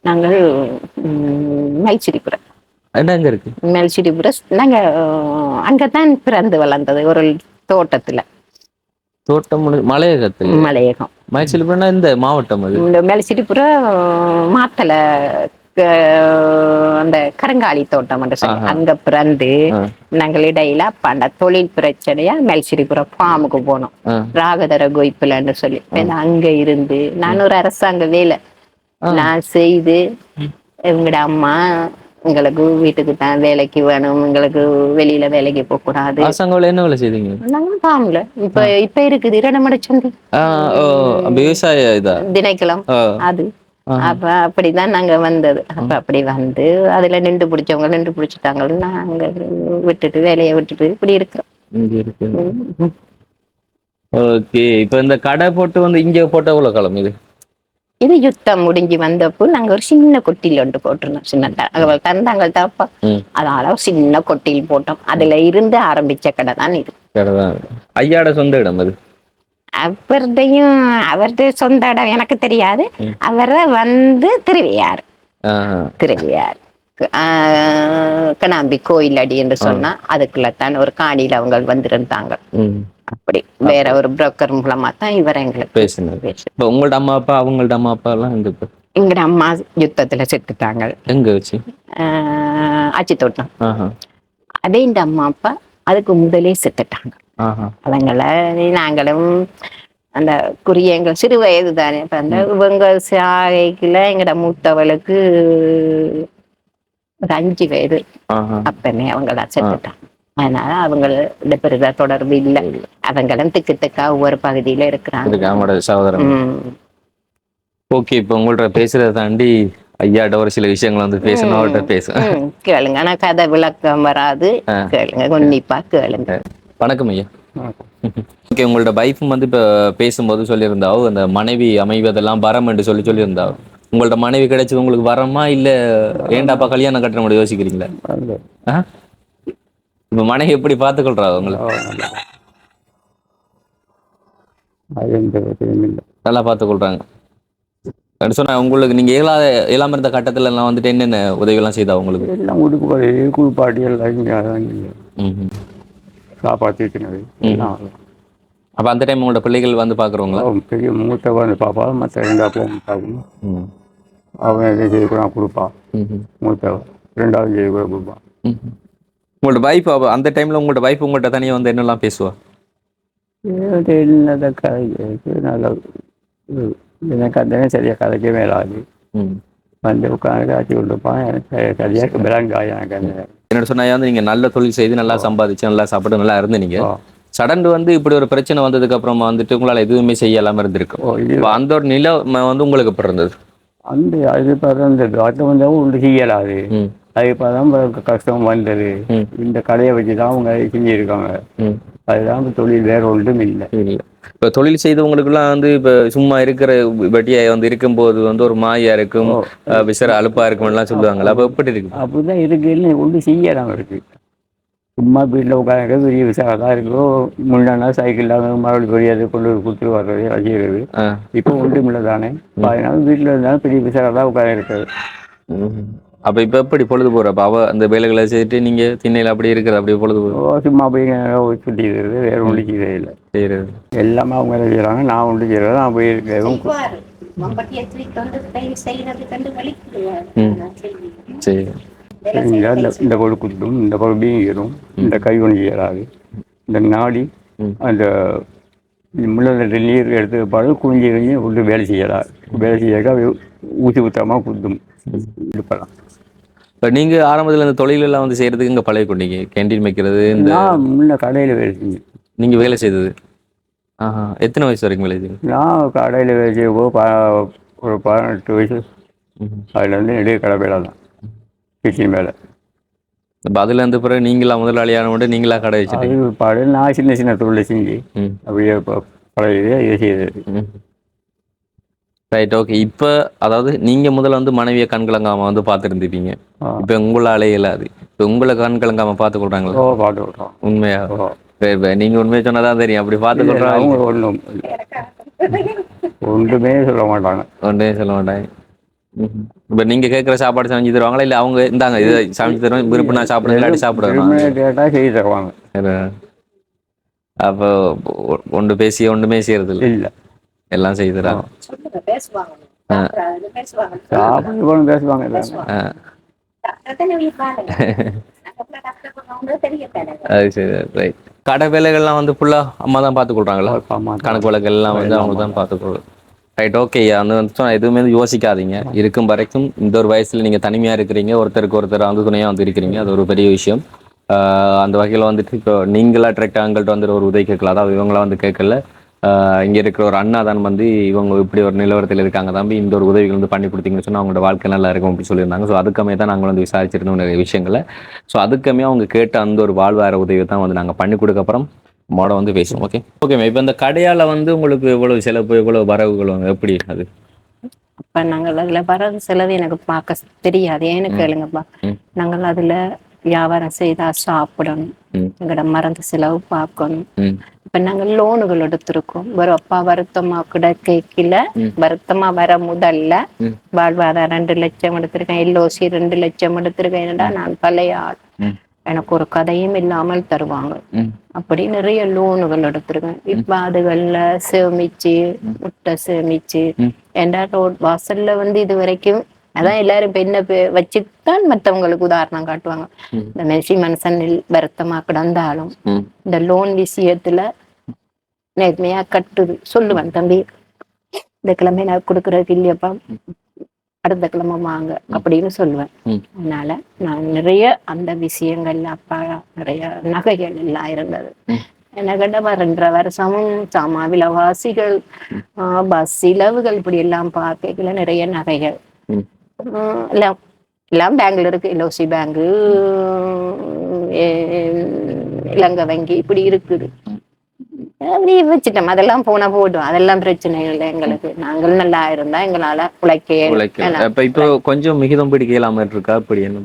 Speaker 2: நாங்கள் உம், மேல்சிரிபுரம்
Speaker 1: என்ன எங்க இருக்கு?
Speaker 2: மேல்சிரிபுரம் நாங்க அங்கதான் பிறந்து வளர்ந்தது ஒரு தோட்டத்துல.
Speaker 1: தோட்டம் மலையகத்தில்?
Speaker 2: மலையகம்.
Speaker 1: மைசூர்னா இந்த மாவட்டம் அது?
Speaker 2: இந்த மேல்சிரிபுரம் மாத்தலை அந்த கருங்காலி தோட்டம் என்று சொல்லி அங்க பிறந்து. நாங்கள் இடையில அந்த தொழில் பிரச்சனையா மேல்சிரிபுரம் ஃபார்முக்கு போனோம். ராகதர கோய்ப்புலன்னு சொல்லி. அங்க இருந்து நான் ஒரு அரசாங்க வேலை. நான் செய்து எங்கட அம்மா எங்களுக்கு வீட்டுக்கு தான் வேலைக்கு வேணும் எங்களுக்கு வெளியில வேலைக்கு போக கூடாது.
Speaker 1: என்ன வேலை செய்தீங்க?
Speaker 2: நாங்க பாவம்ல இப்ப இப்ப இருக்குது இரண்டமடை சந்தி.
Speaker 1: ஆ, ஓ, விவசாய
Speaker 2: திணைக்களம். அது. அப்ப அப்படிதான் நாங்க வந்தது. அப்ப அப்படி வந்து அதுல நின்று பிடிச்சவங்க நின்று பிடிச்சிட்டாங்க நாங்க விட்டுட்டு வேலையை விட்டுட்டு இப்படி இருக்கிறோம்.
Speaker 1: இங்க இருக்கு ஓகே இப்ப இந்த கடை போட்டு வந்து இங்க போட்ட எவ்வளவு காலம் இது?
Speaker 2: இது யுத்தம் முடிஞ்சு வந்தப்போ நாங்க ஒரு சின்ன கொட்டில் ஒன்று போட்டிருந்தோம் சின்ன அவள் தந்தாங்க தாப்பா. அதனால சின்ன கொட்டில் போட்டோம். அதுல இருந்து ஆரம்பிச்ச கடை தான் இது
Speaker 1: ஐயாட சொந்த இடம் அது?
Speaker 2: அவர்தையும் அவரது சொந்த இடம் எனக்கு தெரியாது. அவரை வந்து திருவையார். திருவையார். ஆஹ் கனாம்பி கோயில் அடி என்று சொன்னா அதுக்குள்ளத்தான் ஒரு காணியில அவங்க வந்திருந்தாங்க. அப்படி. வேற ஒரு புரோக்கர் மூலமா தான் இவர் எங்களுக்கு
Speaker 1: பேசுனது
Speaker 2: பேசு
Speaker 1: இப்ப உங்களோட அம்மா அப்பா அவங்களோட அம்மா அப்பா எல்லாம் எங்க
Speaker 2: அம்மா யுத்தத்துல செத்துட்டாங்க.
Speaker 1: எங்க வச்சு?
Speaker 2: ஆச்சி தோட்டம் அதே இந்த அம்மா அப்பா அதுக்கு முதலே செத்துட்டாங்க. அவங்கள நாங்களும் அந்த குறிய எங்க சிறு வயது தானே இப்ப அந்த இவங்க சாகைக்குள்ள எங்கட மூத்தவளுக்கு ஒரு அஞ்சு வயது. அப்பமே அவங்கள செத்துட்டாங்க அதனால அவங்களோட பெரிதா தொடர்பு இல்லை. அவங்களும் திக்கு திக்கா ஒவ்வொரு பகுதியில இருக்கிறாங்க.
Speaker 1: அவங்களோட சகோதரன்.
Speaker 2: ம்.
Speaker 1: ஓகே இப்போ உங்கள்ட்ட பேசுறதை தாண்டி ஐயாட்ட ஒரு சில விஷயங்கள் வந்து பேசணும் அவர்கிட்ட பேசுவேன்
Speaker 2: கேளுங்க. ஆனா கதை விளக்கம் வராது. கேளுங்க. உன்னிப்பா கேளுங்க.
Speaker 1: வணக்கம் ஐயா. ஓகே உங்களோட வைஃபும் வந்து இப்போ பேசும்போது சொல்லியிருந்தாவோ அந்த மனைவி அமைவதெல்லாம் வரம் என்று சொல்லி சொல்லியிருந்தாவோ? உங்களோட மனைவி கிடைச்சது உங்களுக்கு வரமா இல்ல ஏண்டாப்பா கல்யாணம் கட்ட முடியும் யோசிக்கிறீங்களா? இப்ப மனைவி எப்படி பார்த்துக்கொள்றா உங்களை? நல்லா பார்த்துக்கொள்றாங்க. சொன்னா உங்களுக்கு நீங்க இயலாத இயலாம இருந்த கட்டத்துல எல்லாம் வந்துட்டு என்னென்ன உதவியெல்லாம் செய்தா உங்களுக்கு?
Speaker 3: எல்லாம் குளிப்பாட்டி எல்லாம் எல்லாம்
Speaker 1: அப்ப அந்த டைம் உங்களோட பிள்ளைகள் வந்து பாக்குறவங்களா?
Speaker 3: அவன் பெரிய மூத்தவன் வந்து பாப்பா மற்ற ரெண்டாவது பார்க்கணும். அவன் கூட கொடுப்பான். மூத்தவன். ரெண்டாவது கூட கொடுப்பான்.
Speaker 1: உங்களோட வைஃப் அந்த டைம்ல உங்களோட வைஃப் உங்கள்ட்ட தனியா வந்து என்னெல்லாம் பேசுவா?
Speaker 3: ஏதோ என்னதை கதைக்கு நல்லா எனக்கு அந்த சரியாக கதைக்க மேலாது. வந்து உட்காந்து காட்சி கொண்டுப்பான் எனக்கு சரியாக விளங்காய் எனக்கு அந்த.
Speaker 1: என்னோட சொன்னா வந்து நீங்க நல்ல தொழில் செய்து நல்லா சம்பாதிச்சு நல்லா சாப்பிட்டு நல்லா இருந்தீங்க சடன் வந்து இப்படி ஒரு பிரச்சனை வந்ததுக்கு அப்புறமா வந்துட்டு உங்களால எதுவுமே செய்யலாம இருந்திருக்கும்
Speaker 3: இது
Speaker 1: இப்ப அந்த ஒரு நிலை வந்து உங்களுக்கு இருந்தது
Speaker 3: அந்த அது இந்த அது வந்தவங்க ஒன்று செய்யலாது. அது பார்த்தா கஷ்டம் வந்தது. இந்த கடையை வச்சு தான் அவங்க செஞ்சுருக்காங்க. அதுதான் இப்ப தொழில் வேற ஒன்றும் இல்லை.
Speaker 1: இல்ல. இப்ப தொழில் செய்தவங்களுக்குலாம் வந்து இப்ப சும்மா இருக்கிற வெட்டியா வந்து இருக்கும்போது வந்து ஒரு மாயா இருக்கும் விசர அலுப்பா இருக்கும்லாம் சொல்லுவாங்கல்ல அப்ப எப்படி இருக்கு?
Speaker 3: அப்படிதான் இருக்குன்னு ஒன்றும் செய்யலாம் இருக்கு சும்மா வீட்டில் உட்காந்து பெரிய விசாரம் தான் இருக்கோ முன்னாடி சைக்கிள் மறுபடியும் பெரிய அது கொண்டு கொடுத்துட்டு வர்றது வச்சுக்கிறது. இப்போ ஒன்றும் இல்லை தானே. அதனால வீட்டில் இருந்தாலும் பெரிய விசாரம் தான் உட்காந்து இருக்கிறது
Speaker 1: அப்ப இப்ப எப்படி பொழுது போற? அப்ப அவ அந்த வேலைகளை செய்துட்டு நீங்க திண்ணையில அப்படி இருக்கிறது அப்படியே பொழுது போற
Speaker 3: ஓ, சும்மா போய் சுற்றிக்கிறது வேற ஒன்றும் செய்யறது இல்லை.
Speaker 1: செய்யறது.
Speaker 3: எல்லாமே அவங்க வேலை செய்கிறாங்க நான் ஒன்று செய்கிறது நான் போய் இருக்கிறதும்.
Speaker 1: சரி.
Speaker 3: இந்த இந்த பொருள் குத்தும் இந்த பொருள் வீங்கிடும் இந்த கை ஒன்று செய்யறாது. இந்த நாடி. அந்த முள்ள நீர் எடுத்து பாடு குஞ்சு குஞ்சு விட்டு வேலை செய்யலாம் வேலை செய்யாக்கா ஊசி ஊத்தமாக குத்தும். இருப்பலாம்
Speaker 1: இப்ப நீங்க ஆரம்பத்துல இந்த தொழில் எல்லாம் வந்து செய்யறதுக்கு இங்க பழகி கொண்டீங்க. கேண்டீன் வைக்கிறது இந்த
Speaker 3: நான் முன்ன கடையில் வேலை செஞ்சேன்.
Speaker 1: நீங்க வேலை செய்தது. ஆஹா எத்தனை வயசு வரைக்கும் வேலை செய்தீங்க?
Speaker 3: நான் கடையில் வேலை செய்யப்போ ப ஒரு பதினெட்டு வயசு. அதுலேருந்து நெடுய கடை வேலை தான். கிச்சன் வேலை.
Speaker 1: இப்ப அதுல இருந்து பிறகு நீங்களா முதலாளியான மட்டும் நீங்களா கடை வச்சுட்டீங்க?
Speaker 3: அது நான் சின்ன சின்ன தொழிலை செஞ்சு. அப்படியே ப- பழகி இதை செய்தது.
Speaker 1: ரைட் ஓகே இப்போ அதாவது நீங்க முதல்ல வந்து மனைவியை கண்கலங்காம வந்து பார்த்துருந்துப்பீங்க
Speaker 3: ஆ.
Speaker 1: இப்போ உங்களாலே இல்லாது இப்போ உங்களை கண்கலங்காம பார்த்து கொள்றாங்களா?
Speaker 3: பாட்டு விட்றோம்
Speaker 1: உண்மையா? இப்ப நீங்க உண்மையை சொன்னதான் தெரியும். அப்படி பார்த்து கொள்றாங்க.
Speaker 3: ஒன்றும் ஒன்றுமே சொல்ல மாட்டாங்க.
Speaker 1: ஒன்றே சொல்ல மாட்டாங்க. இப்ப நீங்க கேட்குற சாப்பாடு சமைச்சு தருவாங்களா? இல்ல அவங்க இந்தாங்க இதை சமைச்சு தருவாங்க. விருப்பம் நான் சாப்பிடுங்க இல்லாட்டி சாப்பிடுவேன்
Speaker 3: கேட்டால் செய்து தருவாங்க.
Speaker 1: அப்போ ஒன்று பேசி ஒன்றுமே செய்யறது இல்லை. எல்லாம்
Speaker 3: எல்லாமே.
Speaker 1: அது சரி ரைட் கடை வேலைகள்லாம் வந்து ஃபுல்லா அம்மா தான் பார்த்து கொள்றாங்களா
Speaker 3: ஆமா.
Speaker 1: கணக்கு வழக்கு எல்லாம் வந்து அவங்க தான் பார்த்துக்கொள்ளும் ரைட் ஓகே அந்த வந்து எதுவுமே வந்து யோசிக்காதீங்க. இருக்கும் வரைக்கும் இந்த ஒரு வயசுல நீங்க தனிமையா இருக்கிறீங்க ஒருத்தருக்கு ஒருத்தர் வந்து துணையா வந்து இருக்கிறீங்க அது ஒரு பெரிய விஷயம். ஆஹ் அந்த வகையில வந்துட்டு இப்போ நீங்களா டிரெக்டாக அவங்கள்ட்ட வந்து ஒரு உதவி கேட்கல. அதாவது இவங்களா வந்து கேட்கல. இங்க இருக்கிற ஒரு அண்ணா தான் வந்து இவங்க இப்படி ஒரு நிலவரத்தில் இருக்காங்க. தம்பி இந்த ஒரு உதவிகள் வந்து பண்ணி கொடுத்தீங்கன்னு சொன்னா அவங்களோட வாழ்க்கை நல்லா இருக்கும் அப்படின்னு சொல்லியிருந்தாங்க. ஸோ அதுக்கமே தான் நாங்கள் வந்து விசாரிச்சிருந்தோம் நிறைய விஷயங்களை. ஸோ அதுக்கமே அவங்க கேட்ட அந்த ஒரு வாழ்வார உதவி தான் வந்து நாங்கள் பண்ணி கொடுக்க அப்புறம் மோட வந்து பேசுவோம் ஓகே ஓகே இப்போ இந்த கடையால வந்து உங்களுக்கு எவ்வளவு செலவு எவ்வளவு வரவுகள் எப்படி அது?
Speaker 2: அப்ப நாங்கள் அதுல வர செலவு எனக்கு பார்க்க தெரியாது. ஏன்னு கேளுங்கப்பா. நாங்கள் அதுல வியாபாரம் செய்தா சாப்பிடணும். எங்களோட மருந்து செலவு பார்க்கணும். இப்ப நாங்க லோனுகள் எடுத்திருக்கோம். ஒரு அப்பா வருத்தமா கூட கேட்கல. வருத்தமா வர முதல்ல. வாழ்வாதாரம் ரெண்டு லட்சம் எடுத்திருக்கேன். எல்ஓசி ரெண்டு லட்சம் எடுத்திருக்கேன். என்னடா நான் பழைய ஆள். எனக்கு ஒரு கதையும் இல்லாமல் தருவாங்க. அப்படி நிறைய லோனுகள் எடுத்திருக்கேன். இப்ப அதுகள்ல சேமிச்சு முட்டை சேமிச்சு. ஏண்டா ரோட் வாசல்ல வந்து இது வரைக்கும் அதான் எல்லாரும் இப்ப என்ன பே- வச்சுதான் மத்தவங்களுக்கு உதாரணம் காட்டுவாங்க. இந்த மெர்சி மனுஷனில் வருத்தமா கிடந்தாலும் இந்த லோன் விஷயத்துல நேர்மையா கட்டுது சொல்லுவேன் தம்பி. இந்த கிழமை நான் கொடுக்கறதுக்கு இல்லையப்பா. அடுத்த கிழமை வாங்க அப்படின்னு சொல்லுவேன். அதனால நான் நிறைய அந்த விஷயங்கள்ல அப்பா நிறைய நகைகள் எல்லாம் இருந்தது. எனக்கு ரெண்டரை வருஷமும் சாமா விலவாசிகள் பஸ் செலவுகள் இப்படி எல்லாம் பார்க்கல நிறைய நகைகள். எல்லாம் எல்லாம் பேங்க்ல இருக்கு. எல்ஓசி பேங்கு இலங்கை வங்கி இப்படி இருக்குது. அப்படியே வச்சுட்டோம். அதெல்லாம் போனா போடும் அதெல்லாம் பிரச்சனை இல்லை எங்களுக்கு. நாங்கள் நல்லா இருந்தா எங்களால உழைக்க
Speaker 1: இப்ப இப்போ கொஞ்சம் மிகிதம் பிடிக்கலாம இருக்கா? அப்படி என்ன?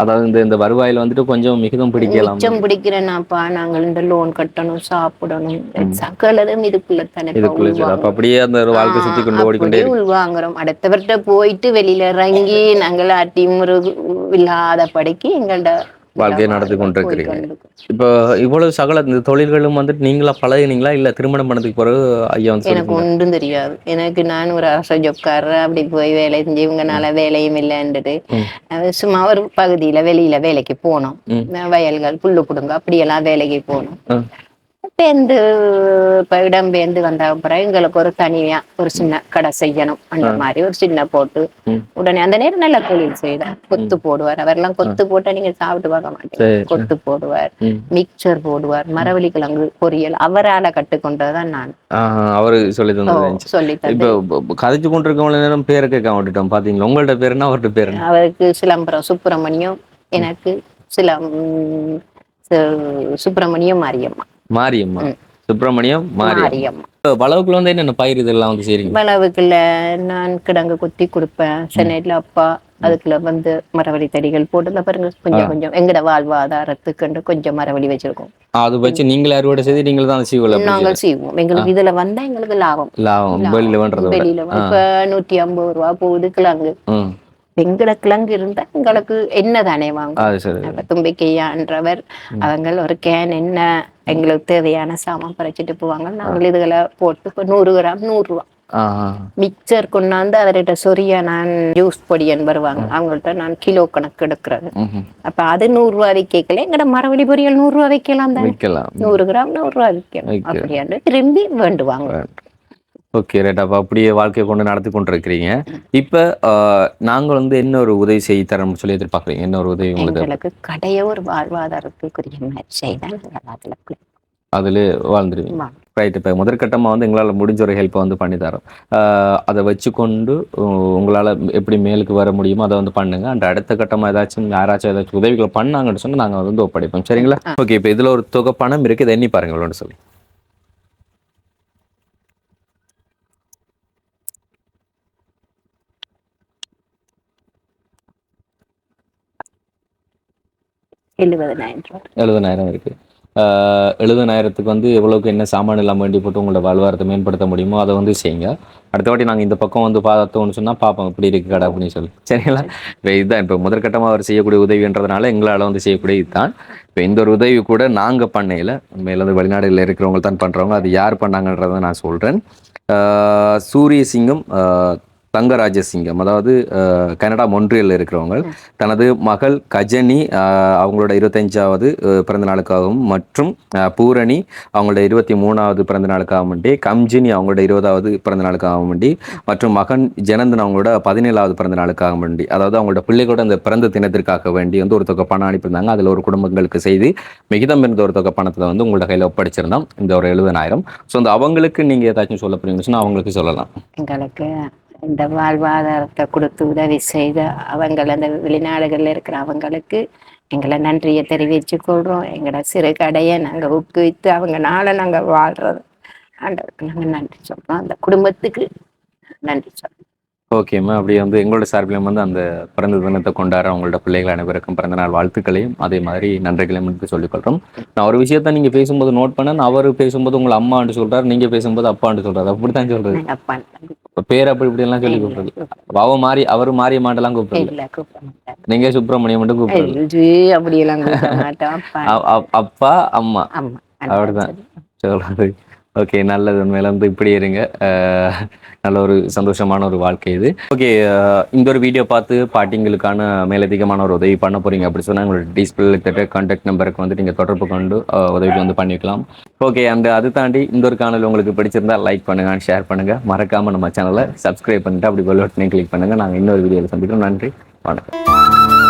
Speaker 1: அதாவது இந்த இந்த வருவாயில வந்துட்டு கொஞ்சம் மிகிதம் பிடிக்கலாம்.
Speaker 2: மிச்சம் பிடிக்கிறேனாப்பா. நாங்கள் இந்த லோன் கட்டணும் சாப்பிடணும். சகலதும் இதுக்குள்ள தானே
Speaker 1: இதுக்குள்ள அப்படியே அந்த வாழ்க்கை சுத்தி கொண்டு ஓடிக்கொண்டே
Speaker 2: உள்வாங்குறோம். அடுத்தவர்கிட்ட போயிட்டு வெளியில இறங்கி நாங்கள் அட்டி முருகு இல்லாத படிக்கு எங்கள்ட
Speaker 1: வாழ்க்கையை நடத்தி கொண்டிருக்கிறீங்க. இப்போ இவ்வளவு சகல இந்த தொழில்களும் வந்துட்டு நீங்களா பழகினீங்களா? இல்ல திருமணம் பண்ணதுக்கு பிறகு ஐயா வந்து
Speaker 2: எனக்கு ஒன்றும் தெரியாது. எனக்கு நான் ஒரு அரச ஜொப்காரர் அப்படி போய் வேலை செஞ்சு இவங்கனால வேலையும் இல்லைன்றது சும்மா ஒரு பகுதியில வெளியில வேலைக்கு போனோம். வயல்கள் புல்லு புடுங்க அப்படியெல்லாம் வேலைக்கு போனோம். இப்ப இடம் பேந்து வந்த அப்புறம் எங்களுக்கு ஒரு தனியா ஒரு சின்ன கடை செய்யணும். அந்த மாதிரி ஒரு சின்ன போட்டு. உடனே அந்த நேரம் நல்ல தொழில் செய்தார் கொத்து போடுவார். அவரெல்லாம் கொத்து போட்டா நீங்க சாப்பிட்டு பார்க்க மாட்டீங்க. கொத்து போடுவார். மிக்சர் போடுவார் மரவள்ளி கிழங்கு பொரியல் அவரால கட்டுக்கொண்டதுதான் நான்.
Speaker 1: அவரு சொல்லி தந்தது
Speaker 2: சொல்லி
Speaker 1: இப்போ கதைச்சு கொண்டிருக்கவங்கள நேரம் பேரை கேட்க விட்டுட்டோம். பாத்தீங்களா? உங்கள்ட்ட பேர் என்ன அவர்கிட்ட பேர்
Speaker 2: அவருக்கு சிலம்பரம் சுப்பிரமணியம் எனக்கு சிலம் சு- சுப்பிரமணியம் மாரியம்மா.
Speaker 1: மாரியம்மா. சுப்பிரமணியம் மாரியம் வளவுக்குள்ள வந்து என்னென்ன பயிர் இதெல்லாம் வந்து செய்றீங்க?
Speaker 2: வளவுக்குள்ள நான் கிடங்கு குத்தி கொடுப்பேன். சென்னையில அப்பா அதுக்குள்ள வந்து மரவள்ளி செடிகள் போட்டு பாருங்க கொஞ்சம் கொஞ்சம். எங்கட வாழ்வாதாரத்துக்கு கொஞ்சம் மரவள்ளி வச்சிருக்கோம்.
Speaker 1: அது வச்சு நீங்களே அறுவடை செய்து நீங்களே தான் சீவல
Speaker 2: நாங்கள் செய்வோம். எங்களுக்கு இதுல வந்தா எங்களுக்கு லாபம்.
Speaker 1: லாபம். வெளியில விட.
Speaker 2: வெளியில இப்ப நூத்தி ஐம்பது ரூபா போகுது கிழங்கு.
Speaker 1: ம்.
Speaker 2: எங்கட கிழங்கு இருந்தா எங்களுக்கு என்ன தானே வாங்க தும்பிக்கையான்றவர் அவங்க ஒரு கேன் என்ன எங்களுக்கு தேவையான சாமான் பறிச்சுட்டு போவாங்க. நாங்கள் இதுகளை போட்டு இப்ப நூறு கிராம் நூறு ரூபா.
Speaker 1: ஆஹா
Speaker 2: மிக்சர் கொண்டாந்து அவர்கிட்ட சொரியா நான் ஜூஸ் பொடியன் வருவாங்க. அவங்கள்ட்ட நான் கிலோ கணக்கு எடுக்கிறது. அப்ப அது நூறு ரூபா விற்கல எங்கட மரவள்ளி பொரியல் நூறு ரூபா வைக்கலாம் தான்? நூறு கிராம் நூறு ரூபா
Speaker 1: விற்கலாம்.
Speaker 2: அப்படியாண்டு திரும்பி வேண்டுவாங்க.
Speaker 1: ஓகே ரைட் அப்போ அப்படியே வாழ்க்கையை கொண்டு நடத்தி கொண்டிருக்கிறீங்க. இப்போ நாங்கள் வந்து என்ன ஒரு உதவி செய்ய தரோம்னு சொல்லி எதிர்பார்க்குறீங்க? என்ன ஒரு உதவி உங்களுக்கு
Speaker 2: கடைய ஒரு வாழ்வாதாரத்துக்குரிய செய்தான் நாங்கள் அதுல
Speaker 1: வாழ்ந்துருவீங்க.
Speaker 2: வாங்க.
Speaker 1: ரைட் இப்போ முதற்கட்டமாக வந்து எங்களால் முடிஞ்ச ஒரு ஹெல்ப்பை வந்து பண்ணி தரோம். அதை வச்சுக்கொண்டு உங்களால் எப்படி மேலுக்கு வர முடியுமோ அதை வந்து பண்ணுங்க. அண்ட் அடுத்த கட்டமாக ஏதாச்சும் யாராச்சும் ஏதாச்சும் உதவிகள் பண்ணாங்கன்னு சொன்னால் நாங்கள் வந்து ஒப்படைப்போம். சரிங்களா? ஓகே இப்போ இதில் ஒரு தொகை பணம் இருக்குது இதை எண்ணி பாருங்க இவ்வளோன்னு சொல்லி.
Speaker 2: எழுபதனாயிரம் ரூபாய்.
Speaker 1: எழுபதாயிரம் இருக்கு. ஆஹ் எழுபதாயிரத்துக்கு வந்து எவ்வளவுக்கு என்ன சாமான் எல்லாம் வேண்டி போட்டு உங்களோட வாழ்வாரத்தை மேம்படுத்த முடியுமோ அதை வந்து செய்யுங்க. அடுத்த வாட்டி நாங்கள் இந்த பக்கம் வந்து பார்த்தோம்னு சொன்னால் பார்ப்போம் இப்படி இருக்கு கடை அப்படின்னு சொல்லி. சரிங்களா? இப்போ இதுதான். இப்போ முதற்கட்டமாக அவர் செய்யக்கூடிய உதவின்றதுனால எங்களால் வந்து செய்யக்கூடிய இதுதான். இப்போ இந்த ஒரு உதவி கூட நாங்கள் பண்ணையில் உண்மையில வந்து வெளிநாடுகளில் இருக்கிறவங்க தான் பண்ணுறவங்க அது யார் பண்ணாங்கன்றதை நான் சொல்கிறேன் சூரிய சிங்கம் தங்கராஜசிங்கம் அதாவது கனடா மொன்றியலில் இருக்கிறவங்க. தனது மகள் கஜனி அவங்களோட இருபத்தஞ்சாவது பிறந்த நாளுக்காகவும் மற்றும் பூரணி அவங்களோட இருபத்தி மூணாவது பிறந்த நாளுக்காக வேண்டி கம்ஜினி அவங்களோட இருபதாவது பிறந்த நாளுக்காக வேண்டி மற்றும் மகன் ஜனந்தன் அவங்களோட பதினேழாவது பிறந்த நாளுக்காக வேண்டி அதாவது அவங்களோட பிள்ளைகளோட அந்த பிறந்த தினத்திற்காக வேண்டி வந்து ஒரு தொகை பணம் அனுப்பியிருந்தாங்க. அதில் ஒரு குடும்பங்களுக்கு செய்து மிகிதம் இருந்த ஒரு தொகை பணத்தை வந்து உங்களோட கையில் ஒப்படைச்சிருந்தோம். இந்த ஒரு எழுபதாயிரம். ஸோ அந்த அவங்களுக்கு நீங்கள் ஏதாச்சும் சொல்ல போறீங்கன்னு அவங்களுக்கு சொல்லலாம்.
Speaker 2: எங்களுக்கு இந்த வாழ்வாதாரத்தை கொடுத்து உதவி செய்த அவங்கள் அந்த வெளிநாடுகளில் இருக்கிற அவங்களுக்கு எங்களை நன்றியை தெரிவிச்சு கொள்கிறோம் எங்களோட சிறு கடையை நாங்கள் ஊக்குவித்து அவங்க நாளை நாங்கள் வாழ்றது. ஆண்டவருக்கு நாங்கள் நன்றி சொல்றோம். அந்த குடும்பத்துக்கு நன்றி சொல்றோம்
Speaker 1: ஓகேம்மா அப்படியே வந்து எங்களோட சார்பிலும் வந்து அந்த பிறந்த தினத்தை கொண்டாட அவங்களோட பிள்ளைகள் அனைவருக்கும் பிறந்த நாள் வாழ்த்துக்களையும் அதே மாதிரி நன்றிகளையும் வந்து சொல்லிக்கொள்கிறோம் நான் ஒரு விஷயத்த நீங்க பேசும்போது நோட் பண்ண அவர் பேசும்போது உங்களை அம்மான்னு சொல்றாரு நீங்க பேசும்போது அப்பான்னு சொல்றாரு. அப்படித்தான் சொல்றது. பேர் அப்படி இப்படி எல்லாம் சொல்லி கூப்பிடுறது. அவ மாறி அவர் மாறிய மாட்டெல்லாம் கூப்பிடுறது நீங்க சுப்பிரமணியம் மட்டும் கூப்பிடுறது
Speaker 2: அப்பா.
Speaker 1: அம்மா. அப்படிதான். சொல்றது. ஓகே நல்லது. உண்மையில வந்து இப்படி இருங்க. நல்ல ஒரு சந்தோஷமான ஒரு வாழ்க்கை இது. ஓகே இந்த ஒரு வீடியோ பார்த்து பாட்டிங்களுக்கான மேலதிகமான ஒரு உதவி பண்ண போறீங்க அப்படி சொன்னால் உங்களோட டிஸ்பிளே தட்ட கான்டாக்ட் நம்பருக்கு வந்து நீங்கள் தொடர்பு கொண்டு உதவி வந்து பண்ணிக்கலாம். ஓகே அந்த அது தாண்டி இந்த ஒரு காணொலி உங்களுக்கு பிடிச்சிருந்தா லைக் பண்ணுங்க ஷேர் பண்ணுங்க. மறக்காம நம்ம சேனலை சப்ஸ்கிரைப் பண்ணிட்டு அப்படி பெல் பட்டனையும் கிளிக் பண்ணுங்க. நாங்கள் இன்னொரு வீடியோவில் சந்திக்கிறோம். நன்றி. வணக்கம்.